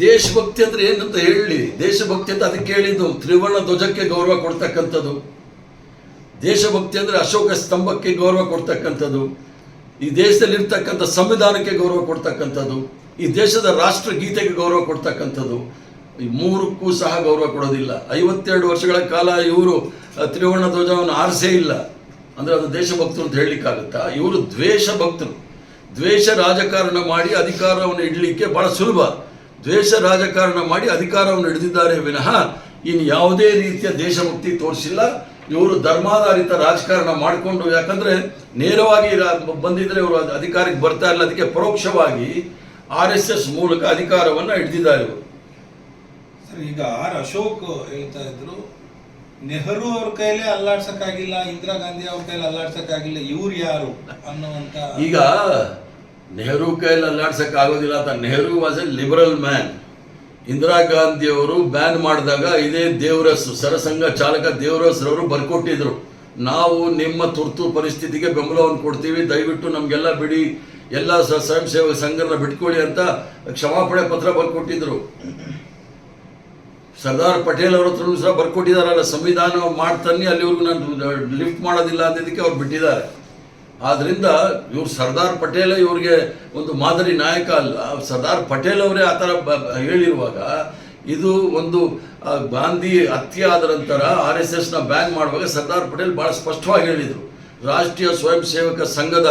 ದೇಶಭಕ್ತಿ ಅಂದ್ರೆ ಏನಂತ ಹೇಳಿ? ದೇಶಭಕ್ತಿ ಅಂತ ಅದಕ್ಕೆ ಹೇಳಿದ್ದು ತ್ರಿವರ್ಣ ಧ್ವಜಕ್ಕೆ ಗೌರವ ಕೊಡ್ತಕ್ಕಂಥದ್ದು. ದೇಶಭಕ್ತಿ ಅಂದ್ರೆ ಅಶೋಕ ಸ್ತಂಭಕ್ಕೆ ಗೌರವ ಕೊಡ್ತಕ್ಕಂಥದ್ದು. ಈ ದೇಶದಲ್ಲಿರ್ತಕ್ಕಂಥ ಸಂವಿಧಾನಕ್ಕೆ ಗೌರವ ಕೊಡ್ತಕ್ಕಂಥದ್ದು. ಈ ದೇಶದ ರಾಷ್ಟ್ರಗೀತೆಗೆ ಗೌರವ ಕೊಡ್ತಕ್ಕಂಥದ್ದು. ಈ ಮೂರಕ್ಕೂ ಸಹ ಗೌರವ ಕೊಡೋದಿಲ್ಲ. ಐವತ್ತೆರಡು ವರ್ಷಗಳ ಕಾಲ ಇವರು ತ್ರಿವರ್ಣ ಧ್ವಜವನ್ನು ಆರಿಸೇ ಇಲ್ಲ. ಅಂದ್ರೆ ಅದು ದೇಶಭಕ್ತರು ಅಂತ ಹೇಳಲಿಕ್ಕಾಗುತ್ತಾ? ಇವರು ದ್ವೇಷ ಭಕ್ತರು ದ್ವೇಷ ರಾಜಕಾರಣ ಮಾಡಿ ಅಧಿಕಾರವನ್ನು ಇಡಲಿಕ್ಕೆ ಬಹಳ ಸುಲಭ. ದ್ವೇಷ ರಾಜಕಾರಣ ಮಾಡಿ ಅಧಿಕಾರವನ್ನು ಹಿಡಿದಿದ್ದಾರೆ ವಿನಃ ಇನ್ನು ಯಾವುದೇ ರೀತಿಯ ದೇಶಭಕ್ತಿ ತೋರಿಸಿಲ್ಲ. ಇವರು ಧರ್ಮಾಧಾರಿತ ರಾಜಕಾರಣ ಮಾಡಿಕೊಂಡು ಯಾಕಂದ್ರೆ ನೇರವಾಗಿ ಬಂದಿದ್ದರೆ ಬಂದಿದ್ರೆ ಇವರು ಅಧಿಕಾರಕ್ಕೆ ಬರ್ತಾ ಇಲ್ಲ. ಅದಕ್ಕೆ ಪರೋಕ್ಷವಾಗಿ ಆರ್ ಎಸ್ ಎಸ್ ಮೂಲಕ ಅಧಿಕಾರವನ್ನು ಹಿಡಿದಿದ್ದಾರೆ ಇವರು. ಸರ್ ಈಗ ಆರ್ ಅಶೋಕ್ ಹೇಳ್ತಾ ಇದ್ರು ನೆಹರು ಅವ್ರ ಕೈಲೇ ಅಲ್ಲಾಡ್ಸಕ್ಕಾಗಿಲ್ಲ ಇಂದಿರಾ ಗಾಂಧಿ ಅವ್ರ ಕೈಲಿ ಅಲ್ಲಾಡ್ಸಕ್ಕಾಗಿಲ್ಲ ಇವ್ರು ಯಾರು ಅನ್ನುವಂತ ಈಗ ನೆಹರು ಕೈಯಲ್ಲಿ ಅಲ್ಲಾಡ್ಸೋಕ್ಕಾಗೋದಿಲ್ಲ ಅಂತ Nehru was a liberal man Indira ಗಾಂಧಿಯವರು ಬ್ಯಾನ್ ಮಾಡಿದಾಗ ಇದೇ ದೇವರಸ್ ಸರಸಂಘ ಚಾಲಕ ದೇವರಸ್ರವರು ಬರ್ಕೊಟ್ಟಿದ್ರು. ನಾವು ನಿಮ್ಮ ತುರ್ತು ಪರಿಸ್ಥಿತಿಗೆ ಬೆಂಬಲವನ್ನು ಕೊಡ್ತೀವಿ, ದಯವಿಟ್ಟು ನಮಗೆಲ್ಲ ಬಿಡಿ, ಎಲ್ಲ ಸ್ವಯಂ ಸೇವಕ ಸಂಘನ ಬಿಟ್ಕೊಳ್ಳಿ ಅಂತ ಕ್ಷಮಾಪಣೆ ಪತ್ರ ಬರ್ಕೊಟ್ಟಿದ್ರು. ಸರ್ದಾರ್ ಪಟೇಲ್ ಅವ್ರ ಹತ್ರ ಸಹ ಬರ್ಕೊಟ್ಟಿದಾರಲ್ಲ, ಸಂವಿಧಾನ ಮಾಡ್ತಾನೆ ಅಲ್ಲಿವರೆಗೂ ನಾನು ಲಿಫ್ಟ್ ಮಾಡೋದಿಲ್ಲ ಅಂದಿದ್ದಕ್ಕೆ ಅವ್ರು ಬಿಟ್ಟಿದ್ದಾರೆ. ಆದ್ರಿಂದ ಇವ್ರು ಸರ್ದಾರ್ ಪಟೇಲ್ ಇವ್ರಿಗೆ ಒಂದು ಮಾದರಿ ನಾಯಕ ಅಲ್ಲ, ಸರ್ದಾರ್ ಪಟೇಲ್ ಅವರೇ ಆ ಥರ ಹೇಳಿರುವಾಗ ಇದು ಒಂದು ಗಾಂಧಿ ಹತ್ಯೆ ಆದ ನಂತರ ಆರ್ ಎಸ್ ಎಸ್ನ ಬ್ಯಾನ್ ಮಾಡುವಾಗ ಸರ್ದಾರ್ ಪಟೇಲ್ ಬಹಳ ಸ್ಪಷ್ಟವಾಗಿ ಹೇಳಿದರು. ರಾಷ್ಟ್ರೀಯ ಸ್ವಯಂ ಸೇವಕ ಸಂಘದ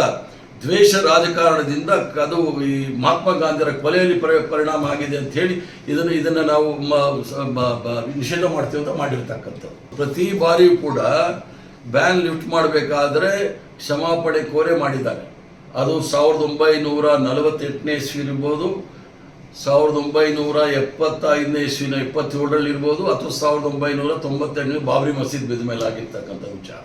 ದ್ವೇಷ ರಾಜಕಾರಣದಿಂದ ಅದು ಈ ಮಹಾತ್ಮ ಗಾಂಧಿಯರ ಕೊಲೆಯಲ್ಲಿ ಪರಿ- ಪರಿಣಾಮ ಆಗಿದೆ ಅಂತ ಹೇಳಿ ಇದನ್ನು ಇದನ್ನು ನಾವು ನಿಷೇಧ ಮಾಡ್ತೀವಿ ಅಂತ ಮಾಡಿರ್ತಕ್ಕಂಥದ್ದು. ಪ್ರತಿ ಬಾರಿಯೂ ಕೂಡ ಬ್ಯಾನ್ ಲಿಫ್ಟ್ ಮಾಡಬೇಕಾದ್ರೆ ಕ್ಷಮಾಪಣೆ ಕೋರೆ ಮಾಡಿದ್ದಾರೆ. ಅದು ಸಾವಿರದ ಒಂಬೈನೂರ ನಲವತ್ತೆಂಟನೇ ಇಸ್ವಿ ಇರ್ಬೋದು ಸಾವಿರದ ಒಂಬೈನೂರ ಎಪ್ಪತ್ತೈದನೇ ಇಸ್ವಿನ ಇಪ್ಪತ್ತೇಳರಲ್ಲಿ ಇರ್ಬೋದು ಅಥವಾ ಸಾವಿರದ ಒಂಬೈನೂರ ತೊಂಬತ್ತೆಂಟನೇ ಬಾಬ್ರಿ ಮಸೀದ್ ಬಿದ್ದ ಮೇಲೆ ಆಗಿರ್ತಕ್ಕಂಥ ವಿಚಾರ.